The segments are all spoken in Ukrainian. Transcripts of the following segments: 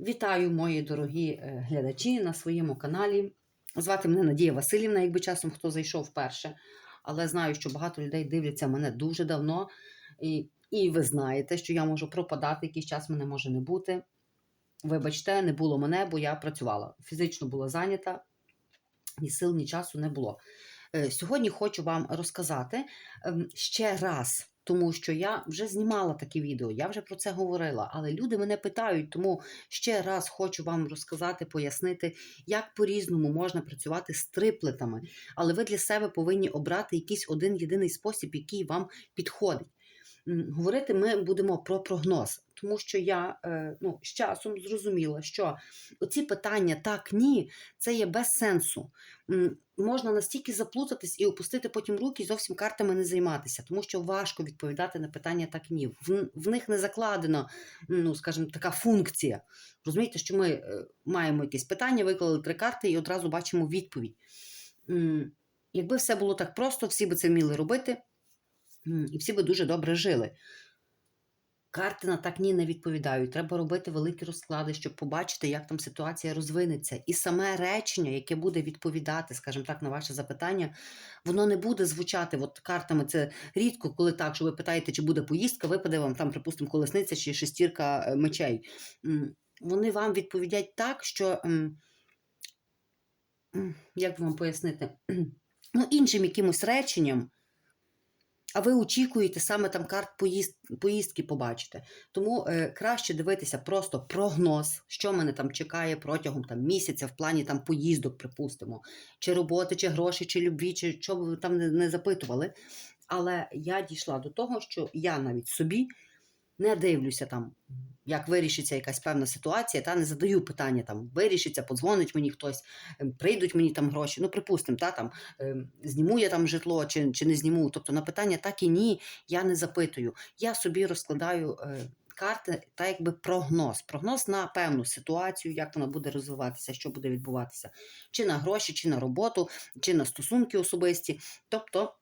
Вітаю, мої дорогі е, глядачі на своєму каналі. Звати мене Надія Васильівна, якби часом хто зайшов вперше. Але знаю, що багато людей дивляться мене дуже давно. І, і ви знаєте, що я можу пропадати, якийсь час мене може не бути. Вибачте, не було мене, бо я працювала. Фізично була зайнята, ні сил, ні часу не було. Е, Сьогодні хочу вам розказати ем, ще раз, тому що я вже знімала такі відео, я вже про це говорила, але люди мене питають, тому ще раз хочу вам розказати, пояснити, як по-різному можна працювати з триплетами. Але ви для себе повинні обрати якийсь один єдиний спосіб, який вам підходить. Говорити ми будемо про прогноз, тому що я е, ну, з часом зрозуміла, що оці питання так, ні, це є без сенсу. Можна настільки заплутатись і опустити потім руки і зовсім картами не займатися, тому що важко відповідати на питання так ні. В, в них не закладена, ну скажімо, така функція. Розумієте, що ми е, маємо якесь питання, виклали три карти і одразу бачимо відповідь. Якби все було так просто, всі би це вміли робити, і всі би дуже добре жили. Карти на так ні не відповідають. Треба робити великі розклади, щоб побачити, як там ситуація розвинеться. І саме речення, яке буде відповідати, скажімо так, на ваше запитання, воно не буде звучати. От картами це рідко, коли так, що ви питаєте, чи буде поїздка, випаде вам там, припустимо, колесниця чи шестірка е, мечей. Вони вам відповідять так, що. Як вам пояснити? Ну, іншим якимось реченням, а ви очікуєте саме там карт поїзд, поїздки побачити. Тому е, краще дивитися просто прогноз, що мене там чекає протягом там, місяця в плані там поїздок, припустимо, чи роботи, чи гроші, чи любві, чи що ви там не, не запитували. Але я дійшла до того, що я навіть собі не дивлюся там, як вирішиться якась певна ситуація, та не задаю питання там, вирішиться, подзвонить мені хтось, ем, прийдуть мені там гроші. Ну, припустимо, та там ем, зніму я там житло чи, чи не зніму. Тобто на питання так і ні, я не запитую. Я собі розкладаю. е, Карти та якби прогноз. Прогноз на певну ситуацію, як вона буде розвиватися, що буде відбуватися, чи на гроші, чи на роботу, чи на стосунки особисті. Тобто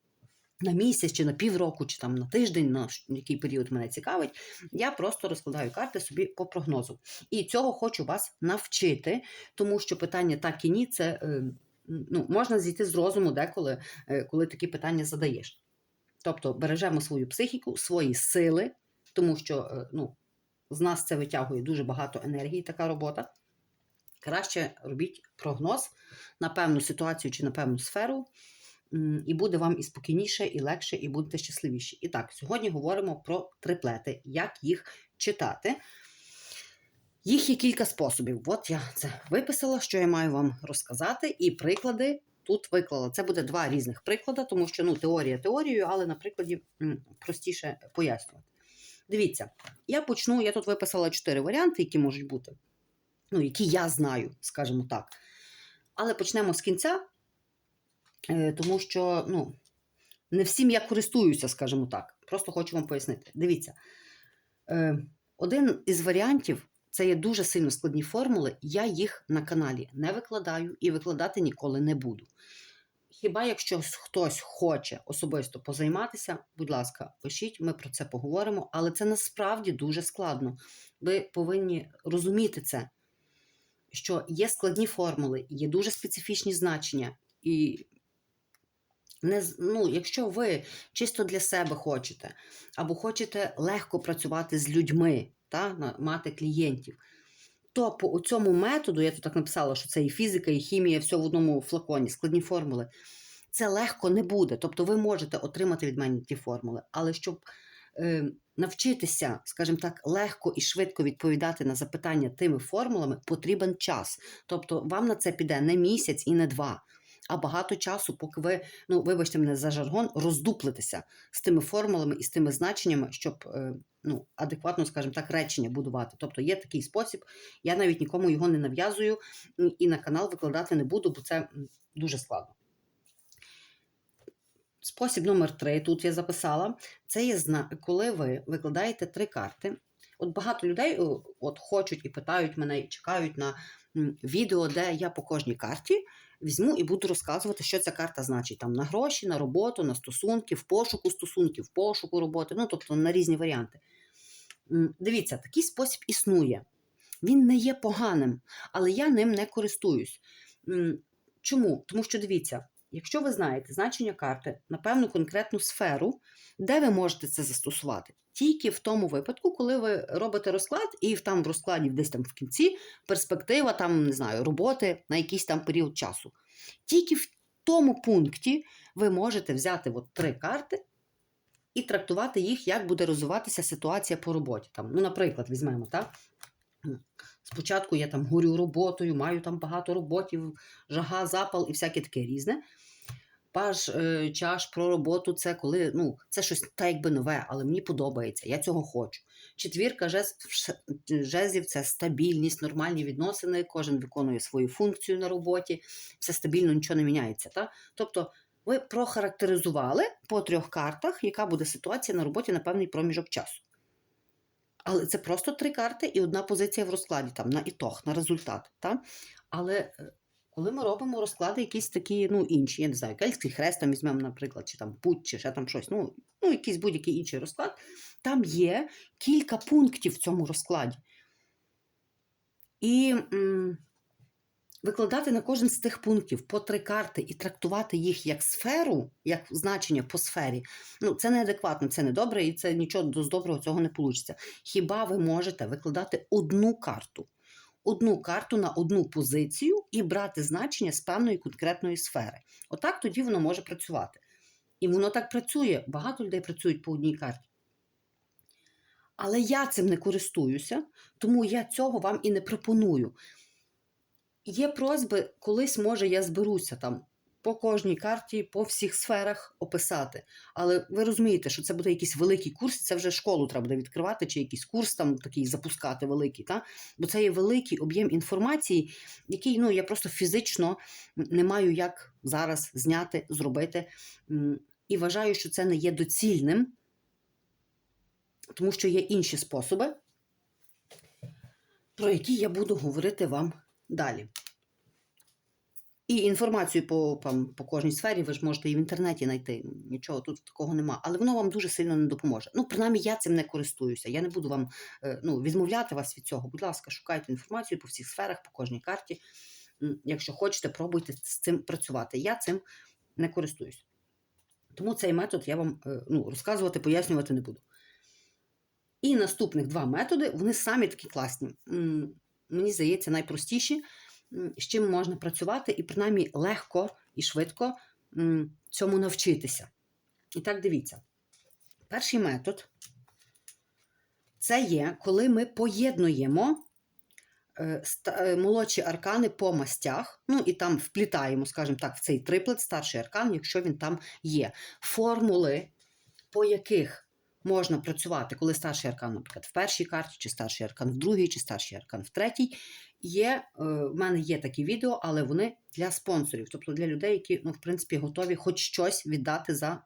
на місяць, чи на півроку, чи там на тиждень, на який період мене цікавить, я просто розкладаю карти собі по прогнозу. І цього хочу вас навчити, тому що питання так і ні, це е, ну, можна зійти з розуму деколи, е, коли такі питання задаєш. Тобто бережемо свою психіку, свої сили, тому що е, ну, з нас це витягує дуже багато енергії, така робота. Краще робіть прогноз на певну ситуацію чи на певну сферу, і буде вам і спокійніше, і легше, і будете щасливіші. І так, сьогодні говоримо про триплети, як їх читати. Їх є кілька способів. От я це виписала, що я маю вам розказати, і приклади тут виклала. Це буде два різних приклади, тому що ну, теорія теорією, але на прикладі простіше пояснювати. Дивіться, я почну, я тут виписала чотири варіанти, які можуть бути, ну, які я знаю, скажімо так. Але почнемо з кінця, тому що ну, не всім я користуюся, скажімо так. Просто хочу вам пояснити. Дивіться, е, один із варіантів це є дуже сильно складні формули. Я їх на каналі не викладаю і викладати ніколи не буду. Хіба якщо хтось хоче особисто позайматися, будь ласка, пишіть, ми про це поговоримо, але це насправді дуже складно. Ви повинні розуміти це, що є складні формули, є дуже специфічні значення. І не, ну, якщо ви чисто для себе хочете, або хочете легко працювати з людьми, та, мати клієнтів, то по цьому методу, я тут так написала, що це і фізика, і хімія, все в одному флаконі, складні формули. Це легко не буде. Тобто ви можете отримати від мене ті формули, але щоб е, навчитися, скажімо так, легко і швидко відповідати на запитання тими формулами, потрібен час. Тобто вам на це піде не місяць і не два. А багато часу, поки ви, ну вибачте мене за жаргон, роздуплитеся з тими формулами і з тими значеннями, щоб е, ну, адекватно, скажімо так, речення будувати. Тобто є такий спосіб, я навіть нікому його не нав'язую і- на канал викладати не буду, бо це дуже складно. Спосіб номер три, тут я записала, це є коли ви викладаєте три карти. От багато людей от хочуть і питають мене, і чекають на відео, де я по кожній карті візьму і буду розказувати, що ця карта значить там на гроші, на роботу, на стосунки, в пошуку стосунків, в пошуку роботи, ну тобто на різні варіанти. Дивіться, такий спосіб існує. Він не є поганим, але я ним не користуюсь. Чому? Тому що дивіться, якщо ви знаєте значення карти на певну конкретну сферу, де ви можете це застосувати? Тільки в тому випадку, коли ви робите розклад, і там в розкладі, десь там в кінці, перспектива там, не знаю, роботи на якийсь там період часу. Тільки в тому пункті ви можете взяти от три карти і трактувати їх, як буде розвиватися ситуація по роботі. Там, ну, наприклад, візьмемо, так? Спочатку я там горю роботою, маю там багато роботів, жага, запал і всяке таке різне. Паж е, чаш про роботу це коли ну, це щось та якби нове, але мені подобається, я цього хочу. Четвірка жезлів це стабільність, нормальні відносини, кожен виконує свою функцію на роботі, все стабільно, нічого не міняється. Та? Тобто ви прохарактеризували по трьох картах, яка буде ситуація на роботі на певний проміжок часу. Але це просто три карти і одна позиція в розкладі, там, на ітог, на результат. Та? Але е, коли ми робимо розклади якісь такі, ну, інші, я не знаю, кельтський хрест там візьмемо, наприклад, чи там путь, чи ще там щось, ну, ну якийсь будь-який інший розклад, там є кілька пунктів в цьому розкладі. І м, викладати на кожен з тих пунктів по три карти і трактувати їх як сферу, як значення по сфері, ну, це неадекватно, це не добре, і це нічого з доброго цього не вийде. Хіба ви можете викладати одну карту? Одну карту на одну позицію і брати значення з певної конкретної сфери. Отак тоді воно може працювати. І воно так працює. Багато людей працюють по одній карті. Але я цим не користуюся, тому я цього вам і не пропоную. Є просьби, колись, може, я зберуся там по кожній карті, по всіх сферах описати. Але ви розумієте, що це буде якийсь великий курс, це вже школу треба буде відкривати, чи якийсь курс там такий запускати великий. Та? Бо це є великий об'єм інформації, який ну, я просто фізично не маю як зараз зняти, зробити. І вважаю, що це не є доцільним, тому що є інші способи, про які я буду говорити вам далі. І інформацію по, там, по кожній сфері ви ж можете і в інтернеті знайти. Нічого тут такого нема. Але воно вам дуже сильно не допоможе. Ну, принаймні, я цим не користуюся. Я не буду вам е, ну, відмовляти вас від цього. Будь ласка, шукайте інформацію по всіх сферах, по кожній карті. Якщо хочете, пробуйте з цим працювати. Я цим не користуюсь. Тому цей метод я вам е, ну, розказувати, пояснювати не буду. І наступних два методи, вони самі такі класні. Мені здається, найпростіші, з чим можна працювати, і принаймні легко і швидко цьому навчитися. І так дивіться. Перший метод це є, коли ми поєднуємо е, е, молодші аркани по мастях, ну і там вплітаємо, скажімо так, в цей триплет, старший аркан, якщо він там є. Формули, по яких можна працювати, коли старший аркан, наприклад, в першій карті, чи старший аркан в другій, чи старший аркан в третій. Є, е, в мене є такі відео, але вони для спонсорів, тобто для людей, які, ну, в принципі, готові хоч щось віддати за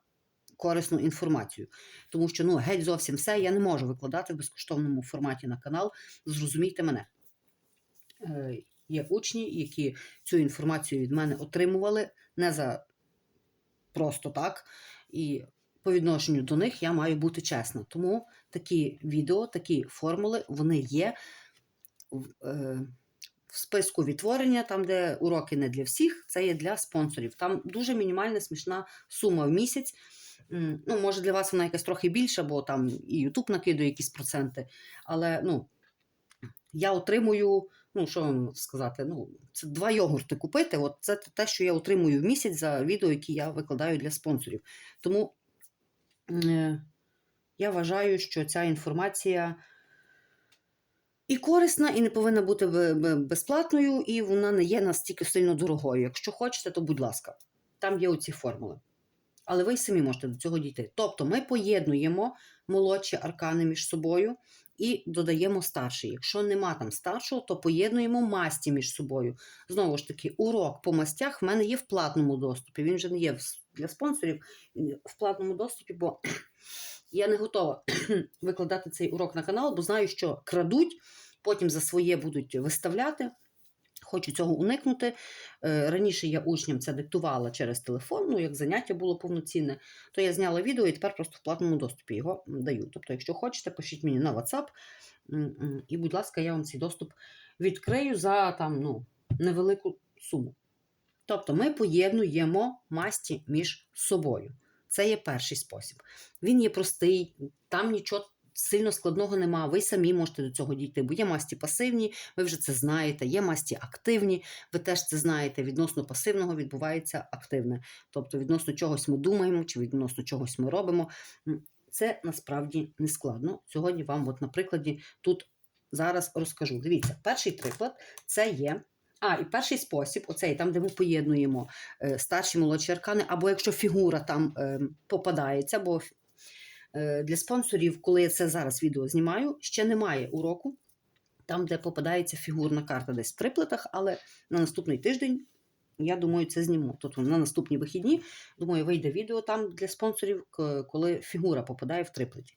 корисну інформацію. Тому що ну, геть зовсім все я не можу викладати в безкоштовному форматі на канал. Зрозумійте мене. Е, Є учні, які цю інформацію від мене отримували не за просто так. І по відношенню до них я маю бути чесна. Тому такі відео, такі формули, вони є в, е, в списку відтворення, там, де уроки не для всіх, це є для спонсорів. Там дуже мінімальна смішна сума в місяць. Ну, може, для вас вона якась трохи більша, бо там і YouTube накидує якісь проценти. Але ну, я отримую, ну що вам сказати, ну, це два йогурти купити. От це те, що я отримую в місяць за відео, які я викладаю для спонсорів. Тому я вважаю, що ця інформація і корисна, і не повинна бути бе- бе- безплатною, і вона не є настільки сильно дорогою. Якщо хочете, то будь ласка, там є оці формули. Але ви самі можете до цього дійти. Тобто ми поєднуємо молодші аркани між собою і додаємо старший. Якщо нема там старшого, то поєднуємо масті між собою. Знову ж таки, урок по мастях в мене є в платному доступі. Він вже не є для спонсорів в платному доступі, бо я не готова викладати цей урок на канал, бо знаю, що крадуть, потім за своє будуть виставляти. Хочу цього уникнути. Е, Раніше я учням це диктувала через телефон, ну як заняття було повноцінне, то я зняла відео і тепер просто в платному доступі його даю. Тобто, якщо хочете, пишіть мені на WhatsApp. І, будь ласка, я вам цей доступ відкрию за там, ну, невелику суму. Тобто ми поєднуємо масті між собою. Це є перший спосіб. Він є простий, там нічого сильно складного нема. Ви самі можете до цього дійти, бо є масті пасивні, ви вже це знаєте, є масті активні, ви теж це знаєте. Відносно пасивного відбувається активне. Тобто, відносно чогось ми думаємо, чи відносно чогось ми робимо. Це насправді не складно. Сьогодні вам, от на прикладі, тут зараз розкажу. Дивіться, перший приклад це є. А, і перший спосіб, оцей, там, де ми поєднуємо е, старші молодші аркани, або якщо фігура там е, попадається, бо для спонсорів, коли я це зараз відео знімаю, ще немає уроку, там, де попадається фігурна карта десь в триплетах, але на наступний тиждень, я думаю, це зніму. Тобто на наступні вихідні, думаю, вийде відео там для спонсорів, коли фігура попадає в триплеті.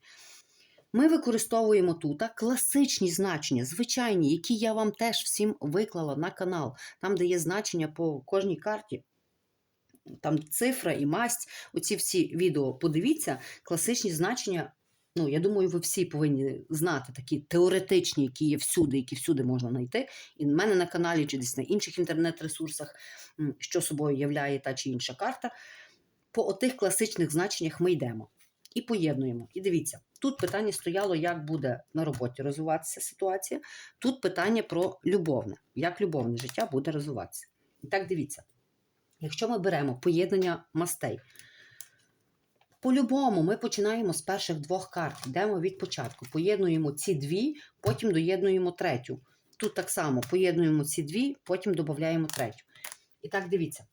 Ми використовуємо тут класичні значення, звичайні, які я вам теж всім виклала на канал, там, де є значення по кожній карті. Там цифра і масть, оці всі відео подивіться, класичні значення. Ну, я думаю, ви всі повинні знати такі теоретичні, які є всюди, які всюди можна знайти. І в мене на каналі чи десь на інших інтернет-ресурсах, що собою являє та чи інша карта. По отих класичних значеннях ми йдемо і поєднуємо. І дивіться, тут питання стояло, як буде на роботі розвиватися ситуація. Тут питання про любовне, як любовне життя буде розвиватися. І так дивіться. Якщо ми беремо поєднання мастей, по-любому ми починаємо з перших двох карт, йдемо від початку, поєднуємо ці дві, потім доєднуємо третю. Тут так само поєднуємо ці дві, потім додаємо третю. І так дивіться,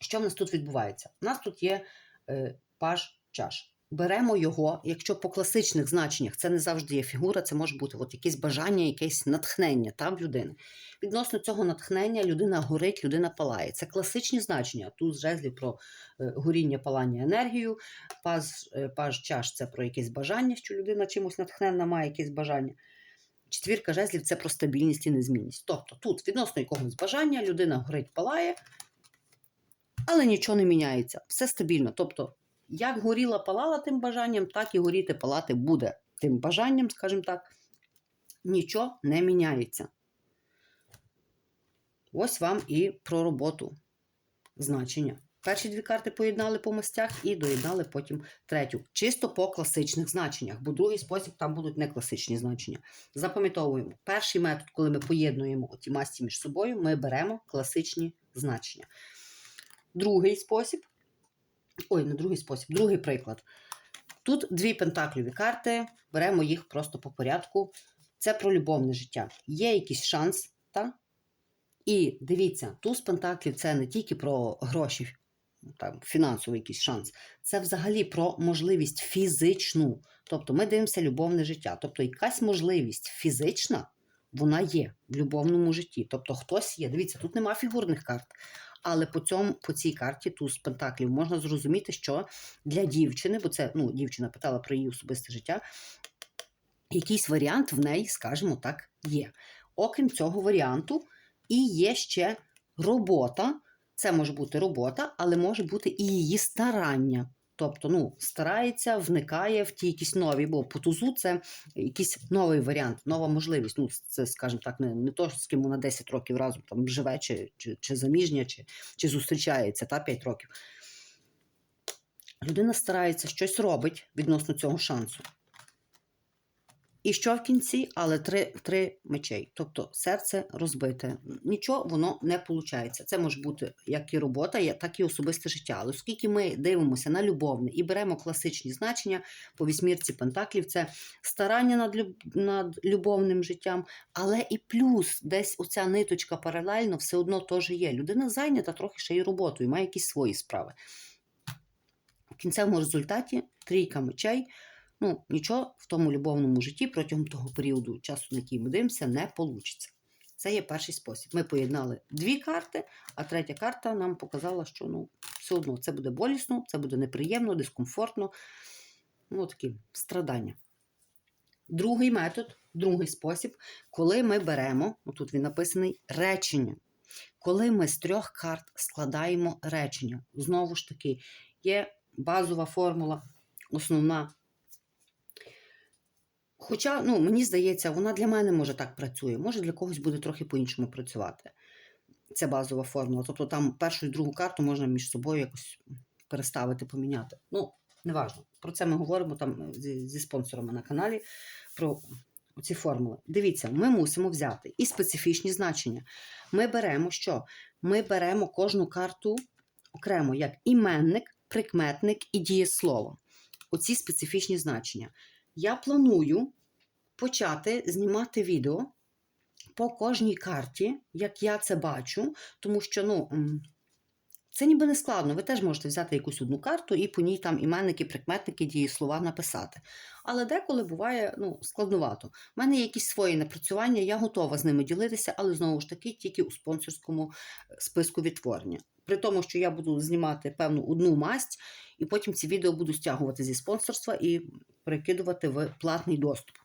що в нас тут відбувається? У нас тут є е, паж чаш. Беремо його, якщо по класичних значеннях це не завжди є фігура, це може бути от якесь бажання, якесь натхнення та, в людини. Відносно цього натхнення людина горить, людина палає. Це класичні значення. Тут жезлів про е, горіння, палання, енергію, паж, е, паж чаш це про якесь бажання, що людина чимось натхненна має якесь бажання. Четвірка жезлів це про стабільність і незмінність. Тобто тут відносно якогось бажання людина горить, палає, але нічого не міняється. Все стабільно. Тобто, як горіла палала тим бажанням, так і горіти палати буде тим бажанням, скажімо так, нічого не міняється. Ось вам і про роботу значення. Перші дві карти поєднали по мастях і доєднали потім третю. Чисто по класичних значеннях, бо другий спосіб там будуть не класичні значення. Запам'ятовуємо, перший метод, коли ми поєднуємо ті масті між собою, ми беремо класичні значення. Другий спосіб. Ой, не другий спосіб, другий приклад. Тут дві пентакліві карти, беремо їх просто по порядку. Це про любовне життя. Є якийсь шанс, та? І дивіться, туз пентаклів це не тільки про гроші, там, фінансовий якийсь шанс, це взагалі про можливість фізичну. Тобто ми дивимося любовне життя. Тобто якась можливість фізична, вона є в любовному житті. Тобто хтось є. Дивіться, тут нема фігурних карт. Але по цьому, по цій карті туз пентаклів можна зрозуміти, що для дівчини, бо це ну, дівчина питала про її особисте життя, якийсь варіант в неї, скажімо так, є. Окрім цього варіанту, і є ще робота. Це може бути робота, але може бути і її старання. Тобто, ну, старається, вникає в ті якісь нові, бо по тузу це якийсь новий варіант, нова можливість. Ну, це, скажімо так, не, не то, з ким вона 10 років разом там живе, чи, чи, чи заміжня, чи, чи зустрічається та 5 років. Людина старається, щось робить відносно цього шансу. І що в кінці? Але три, три мечей. Тобто серце розбите. Нічого воно не виходить. Це може бути як і робота, так і особисте життя. Але оскільки ми дивимося на любовне і беремо класичні значення по вісьмірці пентаклів, це старання над, над любовним життям, але і плюс десь оця ниточка паралельно все одно теж є. Людина зайнята трохи ще й роботою, має якісь свої справи. В кінцевому результаті трійка мечей. Ну, нічого в тому любовному житті протягом того періоду часу, на який ми дивимося, не вийде. Це є перший спосіб. Ми поєднали дві карти, а третя карта нам показала, що ну, все одно це буде болісно, це буде неприємно, дискомфортно. Ну, такі страдання. Другий метод, другий спосіб, коли ми беремо, тут він написаний речення. Коли ми з трьох карт складаємо речення, знову ж таки, є базова формула, основна Хоча, ну, мені здається, вона для мене може так працює, може для когось буде трохи по-іншому працювати. Це базова формула. Тобто там першу і другу карту можна між собою якось переставити, поміняти. Ну, неважно. Про це ми говоримо там зі, зі спонсорами на каналі. Про ці формули. Дивіться, ми мусимо взяти і специфічні значення. Ми беремо що? Ми беремо кожну карту окремо як іменник, прикметник і дієслово. Оці специфічні значення. Я планую почати знімати відео по кожній карті, як я це бачу, тому що, ну. Це ніби не складно. Ви теж можете взяти якусь одну карту і по ній там іменники, прикметники, дієслова написати. Але деколи буває ну, складновато. У мене є якісь свої напрацювання, я готова з ними ділитися, але знову ж таки тільки у спонсорському е, списку відтворення. При тому, що я буду знімати певну одну масть, і потім ці відео буду стягувати зі спонсорства і перекидувати в платний доступ.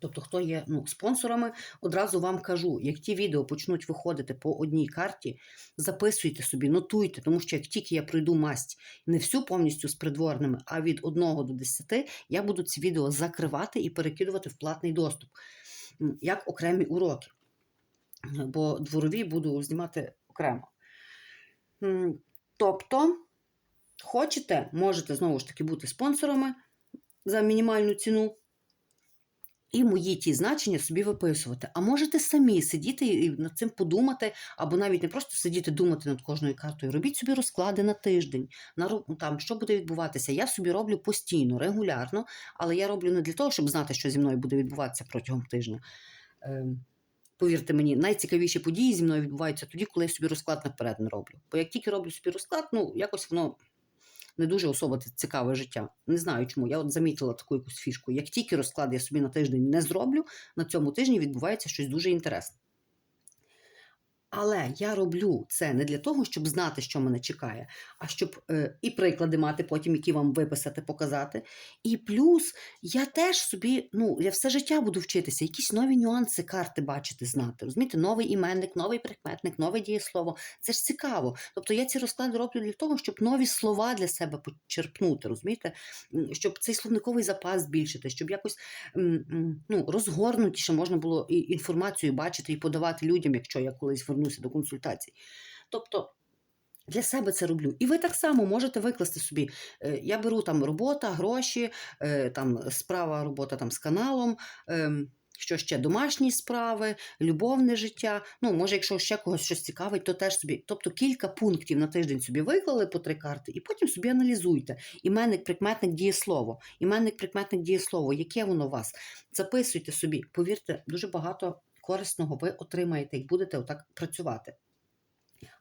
Тобто, хто є ну, спонсорами, одразу вам кажу, як ті відео почнуть виходити по одній карті, записуйте собі, нотуйте, тому що як тільки я пройду масть не всю повністю з придворними, а від 1 до 10, я буду ці відео закривати і перекидувати в платний доступ, як окремі уроки. Бо дворові буду знімати окремо. Тобто, хочете, можете знову ж таки бути спонсорами за мінімальну ціну. І мої ті значення собі виписувати. А можете самі сидіти і над цим подумати, або навіть не просто сидіти думати над кожною картою. Робіть собі розклади на тиждень, на ну, там, що буде відбуватися. Я собі роблю постійно, регулярно, але я роблю не для того, щоб знати, що зі мною буде відбуватися протягом тижня. Ем, Повірте мені, найцікавіші події зі мною відбуваються тоді, коли я собі розклад наперед не роблю. Бо як тільки роблю собі розклад, ну якось воно не дуже особо цікаве життя. Не знаю чому. Я от замітила таку якусь фішку. Як тільки розклад я собі на тиждень не зроблю, на цьому тижні відбувається щось дуже інтересне. Але я роблю це не для того, щоб знати, що мене чекає, а щоб е, і приклади мати потім, які вам виписати, показати. І плюс я теж собі, ну, я все життя буду вчитися, якісь нові нюанси карти бачити, знати. Розумієте, новий іменник, новий прикметник, нове дієслово. Це ж цікаво. Тобто я ці розклади роблю для того, щоб нові слова для себе почерпнути, розумієте? Щоб цей словниковий запас збільшити, щоб якось ну, розгорнутіше можна було інформацію бачити і подавати людям, якщо я колись вернуся до консультацій. Тобто. Для себе це роблю. І ви так само можете викласти собі. е, Я беру там робота, гроші, е, там справа, робота там з каналом, ем, що ще домашні справи, любовне життя. Ну, може, якщо ще когось щось цікавить, то теж собі. Тобто кілька пунктів на тиждень собі виклали по три карти, і потім собі аналізуйте. Іменник, прикметник, дієслово. Іменник, прикметник, дієслово. Яке воно у вас? Записуйте собі. Повірте, дуже багато корисного ви отримаєте, як будете отак працювати.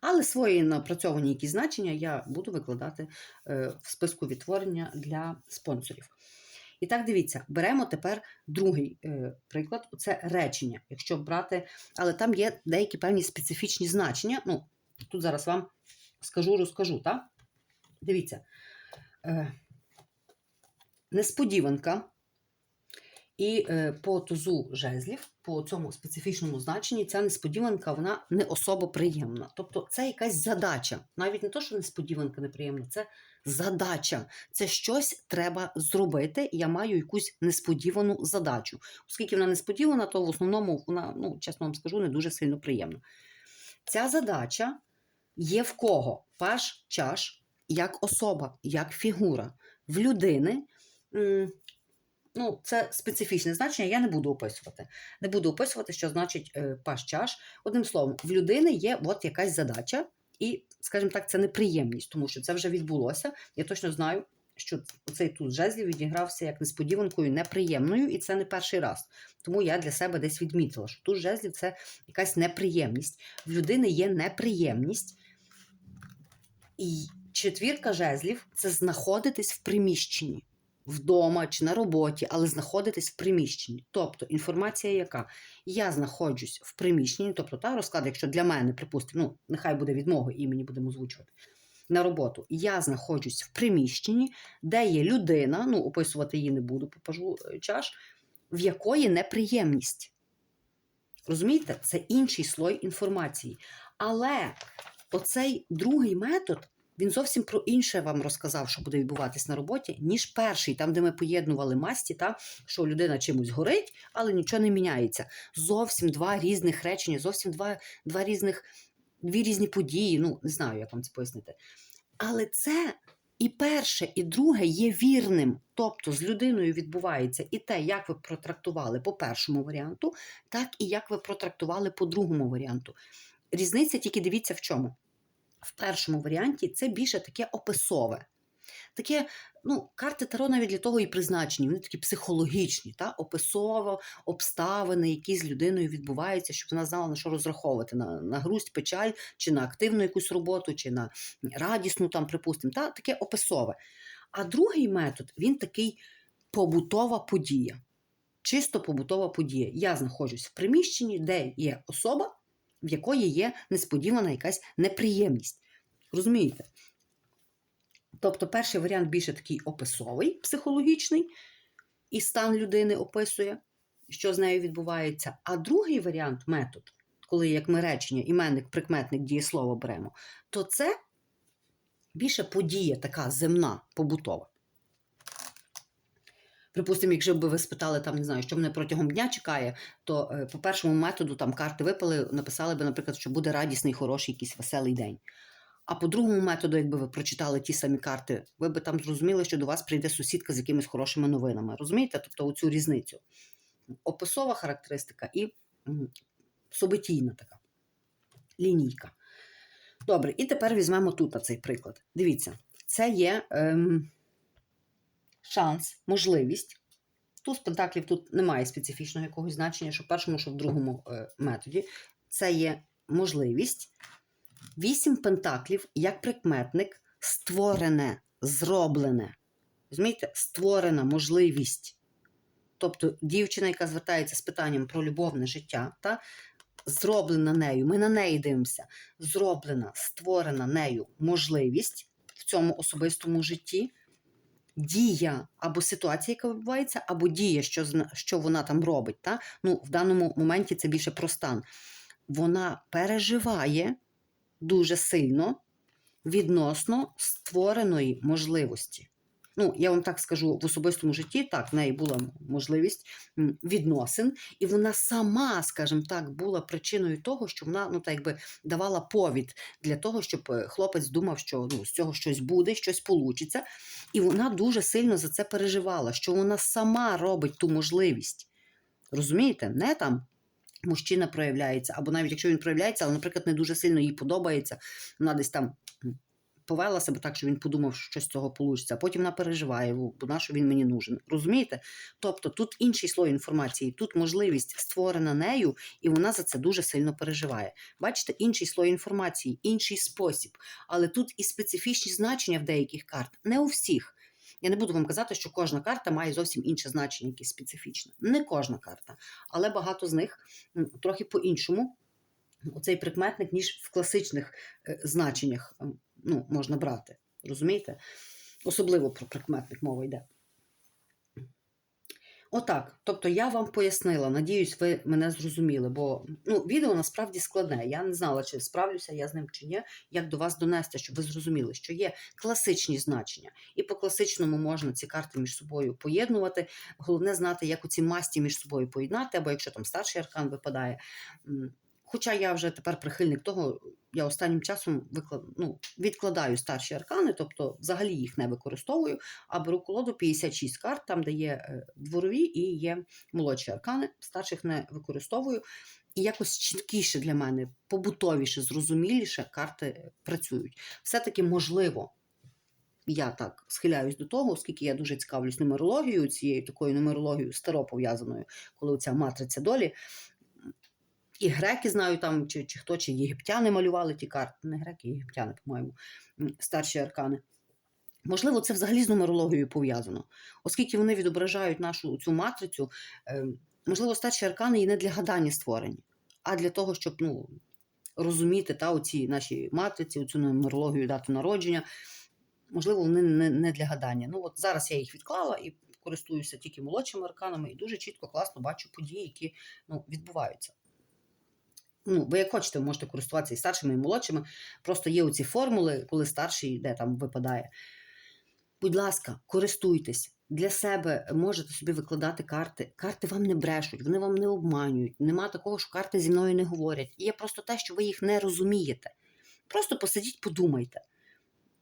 Але свої напрацьовані якісь значення я буду викладати е, в списку відтворення для спонсорів. І так, дивіться, беремо тепер другий е, приклад це речення. Якщо брати, але там є деякі певні специфічні значення. Ну, тут зараз вам скажу, розкажу, так? Дивіться. Е, несподіванка. І е, по тузу жезлів, по цьому специфічному значенні, ця несподіванка вона не особо приємна. Тобто це якась задача. Навіть не то, що несподіванка неприємна, це задача. Це щось треба зробити. Я маю якусь несподівану задачу. Оскільки вона несподівана, то в основному вона, ну, чесно вам скажу, не дуже сильно приємна. Ця задача є в кого? Паш чаш як особа, як фігура. В людини. Ну, це специфічне значення, я не буду описувати. Не буду описувати, що значить е, паш чаш. Одним словом, в людини є от якась задача, і, скажімо так, це неприємність, тому що це вже відбулося. Я точно знаю, що цей тут жезлів відігрався як несподіванкою неприємною, і це не перший раз. Тому я для себе десь відмітила, що тут жезлів це якась неприємність. В людини є неприємність. І четвірка жезлів це знаходитись в приміщенні вдома чи на роботі, але знаходитись в приміщенні. Тобто інформація, яка я знаходжусь в приміщенні, тобто та розклад, якщо для мене, припустимо, ну нехай буде від мого імені, будемо озвучувати. На роботу я знаходжусь в приміщенні, де є людина, ну описувати її не буду, попажу е, чаш, в якої неприємність. Розумієте, це інший слой інформації. Але оцей другий метод він зовсім про інше вам розказав, що буде відбуватись на роботі, ніж перший, там, де ми поєднували масті, та, що людина чимось горить, але нічого не міняється. Зовсім два різних речення, зовсім два, два різних, дві різні події. Ну, не знаю, як вам це пояснити. Але це і перше, і друге є вірним. Тобто з людиною відбувається і те, як ви протрактували по першому варіанту, так і як ви протрактували по другому варіанту. Різниця тільки дивіться в чому. В першому варіанті це більше таке описове. Таке, ну, карти Таро навіть для того і призначені, вони такі психологічні, та? описово, обставини, які з людиною відбуваються, щоб вона знала, на що розраховувати: на, на грусть, печаль, чи на активну якусь роботу, чи на радісну, там, припустимо, та? таке описове. А другий метод він такий побутова подія. Чисто побутова подія. Я знаходжусь в приміщенні, де є особа, в якої є несподівана якась неприємність. Розумієте? Тобто, перший варіант більше такий описовий, психологічний, і стан людини описує, що з нею відбувається. А другий варіант метод, коли як ми речення, іменник, прикметник, дієслово беремо, то це більше подія така земна, побутова. Припустимо, якщо б ви спитали, там, не знаю, що мене протягом дня чекає, то е, по першому методу там карти випали, написали би, наприклад, що буде радісний, хороший, якийсь веселий день. А по другому методу, якби ви прочитали ті самі карти, ви б там зрозуміли, що до вас прийде сусідка з якимись хорошими новинами. Розумієте? Тобто оцю різницю. Описова характеристика і собитійна така лінійка. Добре, і тепер візьмемо тут цей приклад. Дивіться, це є ем, шанс, можливість. Туз пентаклів тут немає специфічного якогось значення, що в першому, що в другому е, методі. Це є можливість. Вісім пентаклів, як прикметник, створене, зроблене. Розумієте? Створена можливість. Тобто дівчина, яка звертається з питанням про любовне життя, та, зроблена нею, ми на неї дивимося, зроблена, створена нею можливість в цьому особистому житті, дія або ситуація, яка відбувається, або дія, що, що вона там робить. Та? Ну, в даному моменті це більше про стан. Вона переживає дуже сильно відносно створеної можливості. Ну, я вам так скажу, в особистому житті так, в неї була можливість відносин, і вона сама, скажімо так, була причиною того, що вона ну, так якби давала повід для того, щоб е, хлопець думав, що ну, з цього щось буде, щось получиться. І вона дуже сильно за це переживала, що вона сама робить ту можливість. Розумієте? Не там мужчина проявляється, або навіть якщо він проявляється, але, наприклад, не дуже сильно їй подобається, вона десь там повела себе так, що він подумав, що щось з цього вийде, а потім вона переживає, бо на що він мені нужен. Розумієте? Тобто тут інший слой інформації, тут можливість створена нею, і вона за це дуже сильно переживає. Бачите, інший слой інформації, інший спосіб. Але тут і специфічні значення в деяких карт, не у всіх. Я не буду вам казати, що кожна карта має зовсім інше значення, якесь специфічне. Не кожна карта, але багато з них трохи по-іншому. Оцей прикметник, ніж в класичних е, значеннях ем, ну, можна брати. Розумієте? Особливо про прикметник мова йде. Отак. Тобто я вам пояснила, надіюсь, ви мене зрозуміли, бо ну, відео насправді складне. Я не знала, чи справлюся я з ним чи ні, як до вас донести, щоб ви зрозуміли, що є класичні значення. І по класичному можна ці карти між собою поєднувати. Головне знати, як оці масті між собою поєднати, або якщо там старший аркан випадає. Хоча я вже тепер прихильник того, я останнім часом виклад... ну, відкладаю старші аркани, тобто взагалі їх не використовую, а беру колоду 56 карт, там де є е, дворові і є молодші аркани, старших не використовую. І якось чіткіше для мене, побутовіше, зрозуміліше карти працюють. Все-таки можливо. Я так схиляюсь до того, оскільки я дуже цікавлюсь нумерологією, цією такою нумерологією старо пов'язаною, коли ця матриця долі. І греки знаю там, чи, чи хто, чи єгиптяни малювали ті карти. Не греки, єгиптяни, по-моєму, старші аркани. Можливо, це взагалі з нумерологією пов'язано, оскільки вони відображають нашу цю матрицю. е, Можливо, старші аркани і не для гадання створені, а для того, щоб ну, розуміти та, оці наші матриці, оцю нумерологію дату народження. Можливо, вони не, не для гадання. Ну, от зараз я їх відклала і користуюся тільки молодшими арканами, і дуже чітко, класно бачу події, які ну, відбуваються. Ну, ви як хочете, ви можете користуватися і старшими, і молодшими. Просто є оці формули, коли старший де там випадає. Будь ласка, користуйтесь для себе, можете собі викладати карти. Карти вам не брешуть, вони вам не обманюють. Нема такого, що карти зі мною не говорять. Є просто те, що ви їх не розумієте. Просто посидіть, подумайте.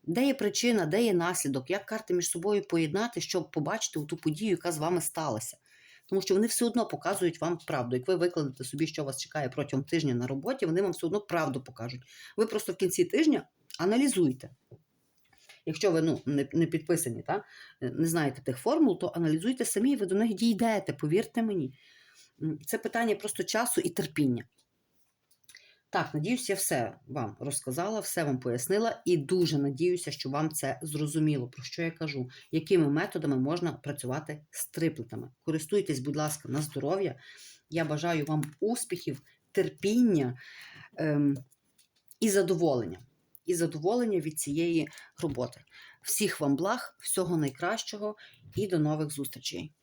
Де є причина, де є наслідок, як карти між собою поєднати, щоб побачити ту подію, яка з вами сталася. Тому що вони все одно показують вам правду. Як ви викладете собі, що вас чекає протягом тижня на роботі, вони вам все одно правду покажуть. Ви просто в кінці тижня аналізуйте. Якщо ви ну, не, не підписані, та, не знаєте тих формул, то аналізуйте самі, і ви до них дійдете, повірте мені. Це питання просто часу і терпіння. Так, надіюсь, я все вам розказала, все вам пояснила, і дуже надіюся, що вам це зрозуміло, про що я кажу, якими методами можна працювати з триплетами. Користуйтесь, будь ласка, на здоров'я. Я бажаю вам успіхів, терпіння ем, і задоволення. І задоволення від цієї роботи. Всіх вам благ, всього найкращого і до нових зустрічей!